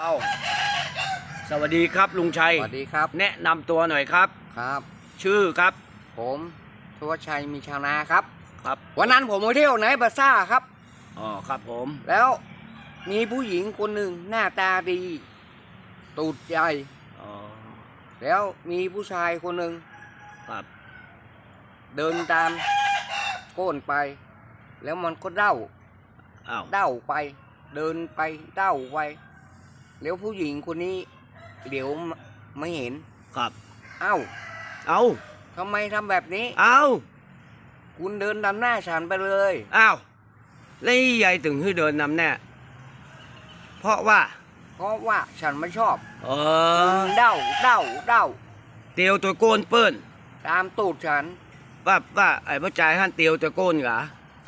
เอาสวัสดีครับลุงชัย สวัสดีครับ แนะนำตัวหน่อยครับ ครับ ชื่อครับ ผมทวชชัยมีชาวนาครับ ครับ วันนั้นผมไปเที่ยวไหนบาซ่าครับ อ๋อ ครับผม แล้วมีผู้หญิงคนหนึ่งหน้าตาดี ตูดใหญ่ อ๋อ แล้วมีผู้ชายคนหนึ่งครับ เดินตามโก้นไป แล้วมันก็เด้าอ้าว เด้าไป เดินไปเด้าไป แล้วผู้หญิงคนนี้ เดี๋ยวไม่เห็น ครับ เอ้าเอาทำไมทำแบบนี้ เอาคุณเดินนำหน้าฉันไปเลยอ้าวแล้วนี่ยายถึงให้เดินนำแน่เพราะว่า เพราะว่าฉันไม่ชอบเออเด้าเด้าเด้าเตียวตัวโกนเปิ้นตามตูดฉัน ว่าว่าไอ้พ่อจ่ายท่านเตียวตัวโกนเหรอ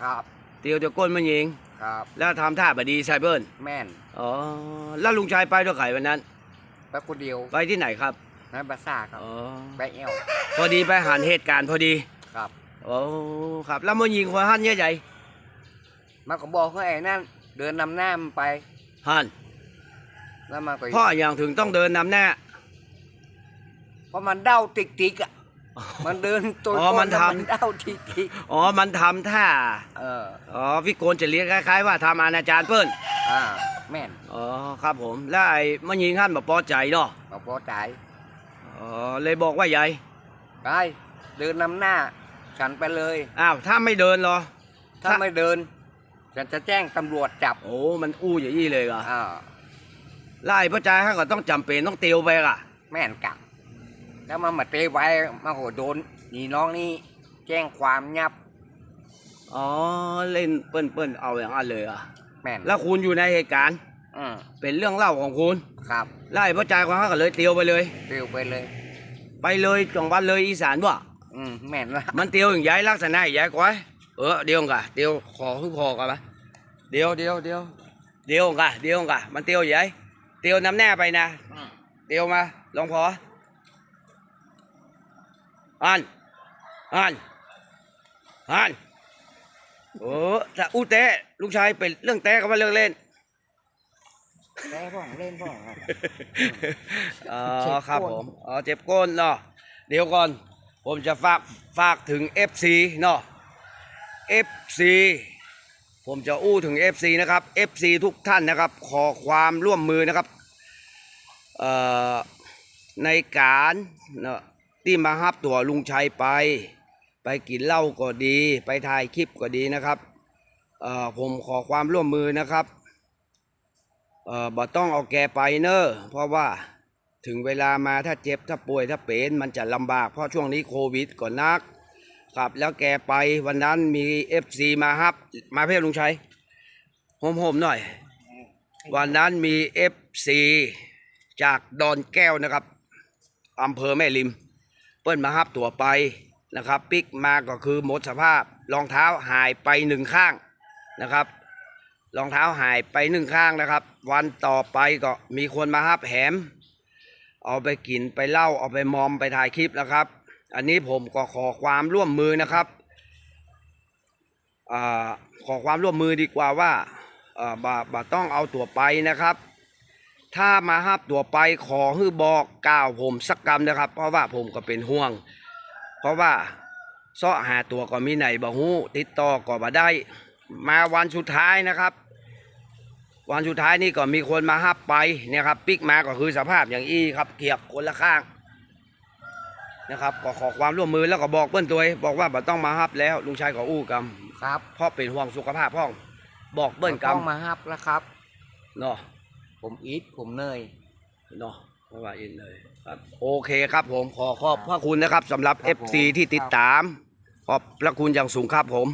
ครับ เตียวตัวโกนมันยิง ครับแล้วทำท่าบดีใช่เปิ้นแม่นอ๋อแล้วลุงชัยไปด้วยไข่วันนั้น ไปคนเดียวไปที่ไหนครับนายบาซ่าครับอ๋อไปแอลพอดีไปหันเหตุการณ์พอดีครับโอ้ครับแล้วมันยิงคนหันเยอะใหญ่มาก็บอกเขาไอ้นั่นเดินนำหน้ามันไปหันแล้วมาก็พ่ออย่างถึงต้องเดินนำหน้าเพราะมันเด้าติกติกๆอะ มันเดินตัวอ๋อมันก้ทำแล้วเด้าติกติกอ๋อ มันทำท่าๆเอออ๋อพี่โกนจะเรียกคล้ายๆว่าทำอนาจารเปิ้นอ่าแม่นอ๋อครับผม แล้วไอ้มันยิงหันแบบพอใจเนาะมาพอใจอ๋อเลยบอกว่าใหญ่ไปเดินนำหน้า ฉันไปเลย อ้าวถ้าไม่เดินเหรอ ถ้าถ้า ไม่เดิน ฉันจะแจ้งตำรวจจับโอ้มันอู้อย่างนี้เลยเหรออ่าแล้วไอ้พ่อใจท่านก็ต้องจำเป็นต้องเตียวไปอะ แม่นกัก แล้วมันมาเตะไว้มาโหโดนนี่น้องนี่แจ้งความยับอ๋อเล่นเปิ้นเปิ้นเอาอย่างนั้นเลยอะแม่นแล้วคุณอยู่ในเหตุการณ์ อืมเป็นเรื่องเล่าของคุณครับแล้วไอ้พ่อใจของเขาก็เลยเตียวไปเลยเตียวไปเลย ไปเลยจังหวัดเลยอีสานว่ะอืมแม่นละมันเตียวอย่างย้ายลักษณะย้ายก้อยเออเดียวกะเตียวขอคือพอกันปะเดียวเดียวเดียวเดียวกะเดียวกะมันเตียวย้ายเตียวนำแน่ไปนะ อืมเตียวมาลองพอ อันอันอันโอ้ถ้าอู้เตะลูกชายเป็นเรื่องเตะก็มาเรื่องเล่นแล่พ่องเล่นพ่องครับอ๋อเจ็บครับก้นผมอ๋อเจ็บก้นเนาะเดี๋ยวก่อน ผมจะฝากฝากถึง FC เนาะ FC ผมจะอู้ถึง FC นะครับ FC ทุกท่านนะครับ ขอความร่วมมือนะครับเอ่อในการเนาะ ที่มาฮับตัวลุงชัยไป ไปกินเหล้าก็ดี ไปถ่ายคลิปก็ดีนะครับเอ่อผมขอความร่วมมือนะครับเอ่อบ่ต้องเอาแกไปเนอะเพราะว่าถึงเวลามาถ้าเจ็บถ้าป่วยถ้าเป็นมันจะลำบากเพราะช่วงนี้โควิดก่อนนักครับแล้วแกไปวันนั้นมีเอฟซีมาครับ มาเพื่อลุงชัยหอมๆหน่อย วันนั้นมีเอฟซีจากดอนแก้วนะครับอำเภอแม่ริม ปิ้นมาฮับตัวไปนะครับปิกมาก็คือหมดสภาพรองเท้าหายไปหนึ่งข้างนะครับรองเท้าหายไปหนึ่งข้างนะครับ วันต่อไปก็มีคนมาฮับแหม เอาไปกินไปเล่าเอาไปมอมไปถ่ายคลิปนะครับ อันนี้ผมก็ขอความร่วมมือนะครับอขอความร่วมมือดีกว่าว่าอ่าบ่าบ่าต้องเอาตัวไปนะครับ ถ้ามาฮับตัวไปขอให้บอกกล่าวผมสักกรรมนะครับ เพราะว่าผมก็เป็นห่วง เพราะว่าเสาะหาตัวก็มีไหนบ่ฮู้ ติดต่อก็บ่ได้ มาวันสุดท้ายนะครับ วันสุดท้ายนี่ก็มีคนมาฮับไปเนี่ยครับปิกมาก็คือสภาพอย่างอี้ครับเกียกคนละข้างนะครับก็ขอความร่วมมือแล้วก็บอกเพื่อนตัวเองบอกว่าบ่ต้องมาฮับแล้วลุงชายก็อู้กรรมครับเพราะเป็นห่วงสุขภาพพ่องบอกเบิ้ลกรรต้มองมาฮับแล้วครับเนาะ ผมอีทผมเนย เนาะเพราะว่าอินเลยครับ โอเคครับผมขอขอบพระคุณนะครับสำหรับ ครับผม FC ที่ติดตาม ขอบพระคุณอย่างสูงครับผม